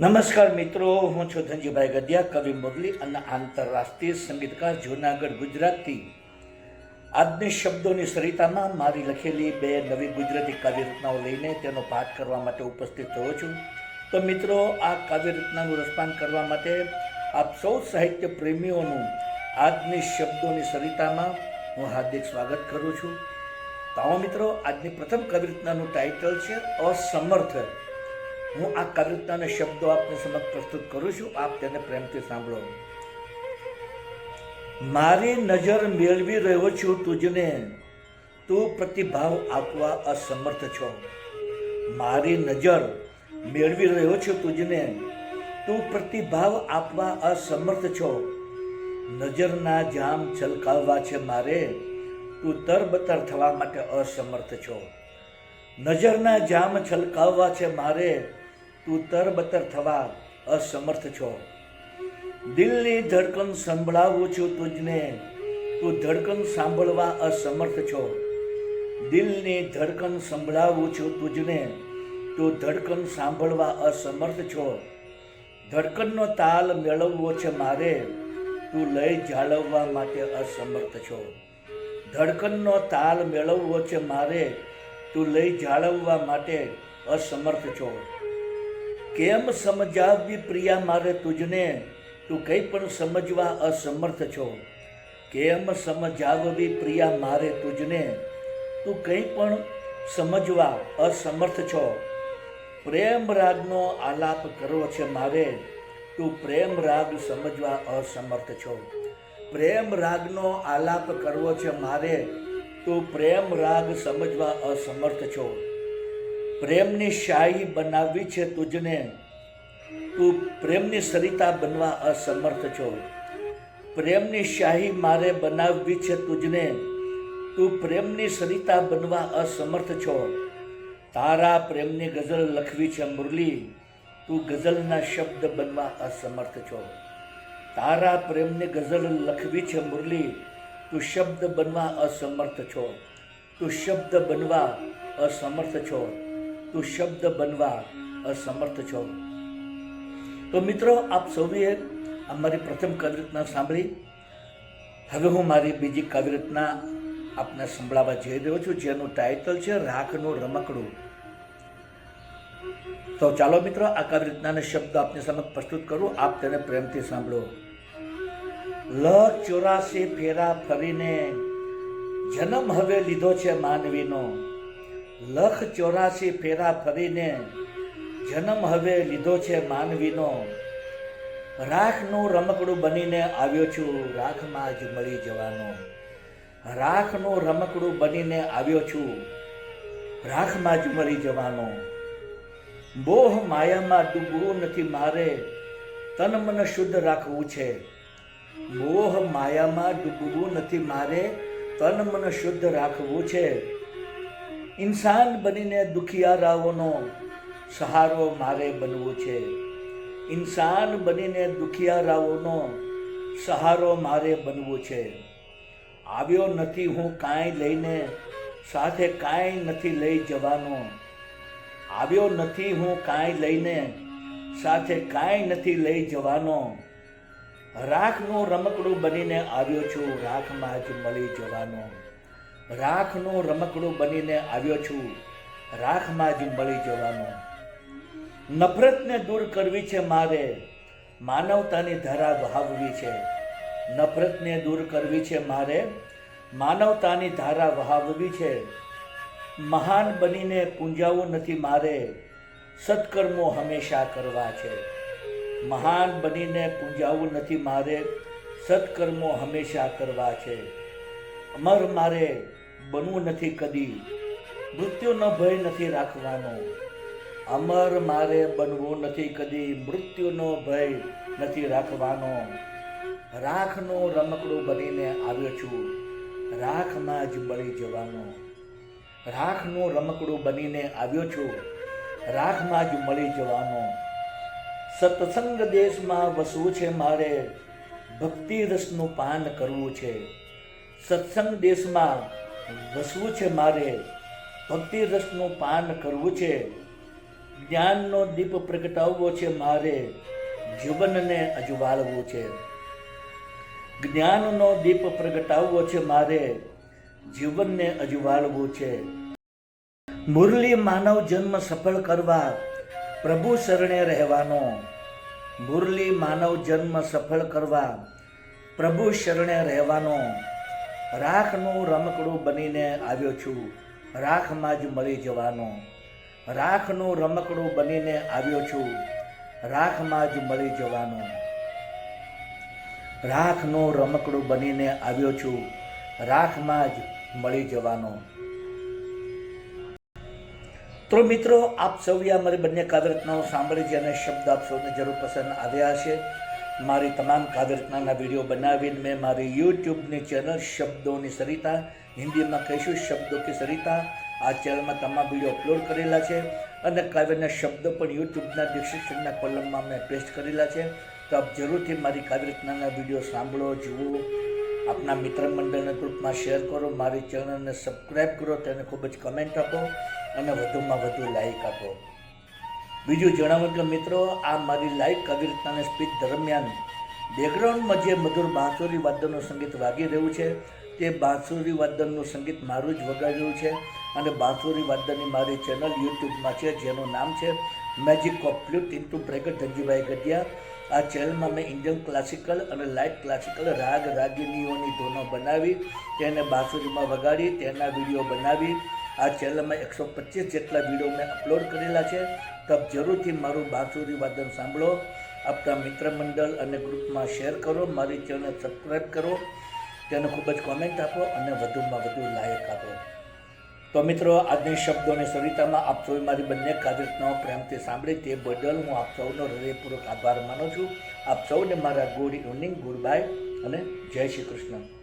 નમસ્કાર મિત્રો, હું છું ધનજીભાઈ ગઢિયા, કવિ મોગલી અને આંતરરાષ્ટ્રીય સંગીતકાર, જૂનાગઢ, ગુજરાતથી. આજની શબ્દોની સરિતામાં મારી લખેલી બે નવી ગુજરાતી કાવ્યરચનાઓ લઈને તેનો પાઠ કરવા માટે ઉપસ્થિત થયો છું. તો મિત્રો, આ કાવ્યરચનાનું રસપાન કરવા માટે આપ સૌ સાહિત્ય પ્રેમીઓનું આજની શબ્દોની સરિતામાં હું હાર્દિક સ્વાગત કરું છું. તો મિત્રો, આજની પ્રથમ કવિરચનાનું રચનાનું ટાઇટલ છે, અસમર્થ. હું આ કવિતાના શબ્દો આપને સમક્ષ પ્રસ્તુત કરું છું. આપ તેને પ્રેમથી સાંભળો. મારી નજર મેળવી રહ્યો છું તુજને. તું પ્રતિભાવ આપવા અસમર્થ છો. મારી નજર મેળવી રહ્યો છું તુજને. તું પ્રતિભાવ આપવા અસમર્થ છો. નજરના જામ છલકાવવા છે મારે. તું તરબતર થવા માટે અસમર્થ છો. નજરના જામ છલકાવવા છે મારે. તું તરબતર થવા અસમર્થ છો. દિલની ધડકન સંભળાવું છું તુજને. તું ધડકન સાંભળવા અસમર્થ છો. દિલની ધડકન સંભળાવું છું તુજને. તું ધડકન સાંભળવા અસમર્થ છો. ધડકનનો તાલ મેળવવો છે મારે. તું લય જાળવવા માટે અસમર્થ છો. ધડકનનો તાલ મેળવવો છે મારે. તું લઈ જાળવવા માટે અસમર્થ છો. કેમ સમજાવવી પ્રિયા મારે તુજને? તું કંઈ પણ સમજવા અસમર્થ છો. કેમ સમજાવવી પ્રિયા મારે તુજને? તું કંઈ પણ સમજવા અસમર્થ છો. પ્રેમ રાગનો આલાપ કરવો છે મારે. તું પ્રેમ રાગ સમજવા અસમર્થ છો. પ્રેમ રાગનો આલાપ કરવો છે મારે. તું પ્રેમ રાગ સમજવા અસમર્થ છો. પ્રેમની શાહી બનાવવી છે તુજને. તું પ્રેમની સરિતા બનવા અસમર્થ છો. પ્રેમની શાહી મારે બનાવવી છે તુજને. તું પ્રેમની સરિતા બનવા અસમર્થ છો. તારા પ્રેમની ગઝલ લખવી છે મુરલી. તું ગઝલના શબ્દ બનવા અસમર્થ છો. તારા પ્રેમની ગઝલ લખવી છે મુરલી. તું શબ્દ બનવા અસમર્થ છો. તું શબ્દ બનવા અસમર્થ છો. તું શબ્દ બનવા અસમર્થ છો. તો મિત્રો, આપ સૌએ અમારી પ્રથમ કવિરત્ના સાંભળી. હવે હું મારી બીજી કવિરત્ના આપને સંભળાવવા જઈ રહ્યો છું, જેનું ટાઇટલ છે રાખનું રમકડું તો ચાલો મિત્રો, આ કવિરત્નાને શબ્દ આપની સમક્ષ પ્રસ્તુત કરું. આપ તેને પ્રેમથી સાંભળો. લખ ચોરાસી ફેરા ફરીને જન્મ હવે લીધો છે માનવીનો. લખ ચોરાસી ફેરા ફરીને જન્મ હવે લીધો છે માનવીનો. રાખનું રમકડું બનીને આવ્યો છું, રાખમાં જ મળી જવાનો. રાખનું રમકડું બનીને આવ્યો છું, રાખમાં જ મળી જવાનો. બોહ માયામાં ડૂબવું નથી મારે, તન મન શુદ્ધ રાખવું છે. મોહ માયામાં ડૂબવું નથી મારે, તન મન શુદ્ધ રાખવું છે. ઇન્સાન બનીને દુખિયારાઓનો સહારો મારે બનવું છે. ઇન્સાન બનીને દુખિયારાઓનો સહારો મારે બનવું છે. આવ્યો નથી હું કાંઈ લઈને, સાથે કાંઈ નથી લઈ જવાનો. આવ્યો નથી હું કાંઈ લઈને, સાથે કાંઈ નથી લઈ જવાનો. રાખનું રમકડું બનીને આવ્યો છું, રાખમાં જ મળી જવાનો. રાખનું રમકડું બનીને આવ્યો છું. રાખમાં જ મળી જવાનું. નફરતને દૂર કરવી છે મારે. માનવતાની ધારા વહાવવી છે. નફરતને દૂર કરવી છે મારે. માનવતાની ધારા વહાવવી છે. મહાન બનીને પૂંજાવું નથી મારે. સત્કર્મો હંમેશા કરવા છે. મહાન બનીને પૂંજાવું નથી મારે. સત્કર્મો હંમેશા કરવા છે. અમર મારે. બનવું નથી કદી મૃત્યુનો ભય નથી રાખવાનો. અમર મારે બનવું નથી કદી, મૃત્યુનો ભય નથી રાખવાનો. રાખનું રમકડું બનીને આવ્યો છું, રાખમાં જ બળી જવાનો. રાખનું રમકડું બનીને આવ્યો છું, રાખમાં જ મળી જવાનો. સત્સંગ દેશમાં વસવું છે મારે, ભક્તિ રસનું પાન કરવું છે. સત્સંગ દેશમાં વસવું છે મારે, ભક્તિ રસનું પાન કરવું છે. જ્ઞાનનો દીપ પ્રગટાવવો છે મારે, જીવનને અજવાળવું છે. જ્ઞાનનો દીપ પ્રગટાવવો છે મારે, જીવનને અજવાળવું છે. મુરલી માનવ જન્મ સફળ કરવા, પ્રભુ શરણે રહેવાનો. મુરલી માનવ જન્મ સફળ કરવા, પ્રભુ શરણે રહેવાનો. રાખનું રમકડું બનીને આવ્યો છું. રાખમાં જ મળી જવાનો. રાખનું રમકડું બનીને આવ્યો છું. રાખમાં જ મળી જવાનો. રાખનું રમકડું બનીને આવ્યો છું. રાખમાં જ મળી જવાનો. તો મિત્રો, આપ સૌએ અમારી બંને કાદરતનો સાંભળી છે અને શબ્દ આપ સૌને જરૂર પસંદ આવ્યા છે મારી તમામ કાવ્યરચનાના વીડિયો બનાવીને મેં મારી યુટ્યુબની ચેનલ શબ્દોની સરિતા, હિન્દીમાં કહીશું શબ્દો કે સરિતા. આ ચેનલમાં તમામ વીડિયો અપલોડ કરેલા છે અને કાવ્યના શબ્દો પણ યુટ્યુબના ડિસ્ક્રિપ્શનના કોલમમાં મેં પેસ્ટ કરેલા છે. તો આપ જરૂરથી મારી કાવ્યરચનાના વીડિયો સાંભળો, જુઓ. આપના મિત્ર મંડળના ગ્રુપમાં શેર કરો, મારી ચેનલને સબસ્ક્રાઈબ કરો, તેને ખૂબ જ કમેન્ટ આપો અને વધુમાં વધુ લાઈક આપો. બીજું જણાવું કે મિત્રો, આ મારી લાઈવ કવિરતાની સ્પીચ દરમિયાન બેકગ્રાઉન્ડમાં જે મધુર બાંસુરી વાદનનું સંગીત વાગી રહ્યું છે, તે બાંસુરી વાદનનું સંગીત મારું જ વગાડી રહ્યું છે અને બાંસુરી વાદનની મારી ચેનલ યુટ્યુબમાં છે, જેનું નામ છે magic of flute into bracket Dhanjibhai Gadhiya. આ ચેનલમાં મેં ઇન્ડિયન ક્લાસિકલ અને લાઇટ ક્લાસિકલ રાગ રાગિનીઓની ધૂનો બનાવી, તેને બાંસુરીમાં વગાડી, તેના વીડિયો બનાવી આ ચેનલમાં એકસો પચીસ જેટલા વીડિયો મેં અપલોડ કરેલા છે. તપ જરૂરથી મારું બાંસુરી વાદન સાંભળો. આપતા મિત્ર મંડળ અને ગ્રુપમાં શેર કરો. મારી ચેનલ સબસ્ક્રાઈબ કરો. તેને ખૂબ જ કોમેન્ટ આપો અને વધુમાં વધુ લાયક આપો. તો મિત્રો, આજની શબ્દોની સરિતામાં આપ સૌ મારી બંને કાર્યરચનાઓ પ્રેમથી સાંભળી તે બદલ હું આપ સૌનો હૃદયપૂર્વક આભાર માનું છું. આપ સૌને મારા ગુડ ઇવનિંગ ગુડ બાય અને જય શ્રી કૃષ્ણ.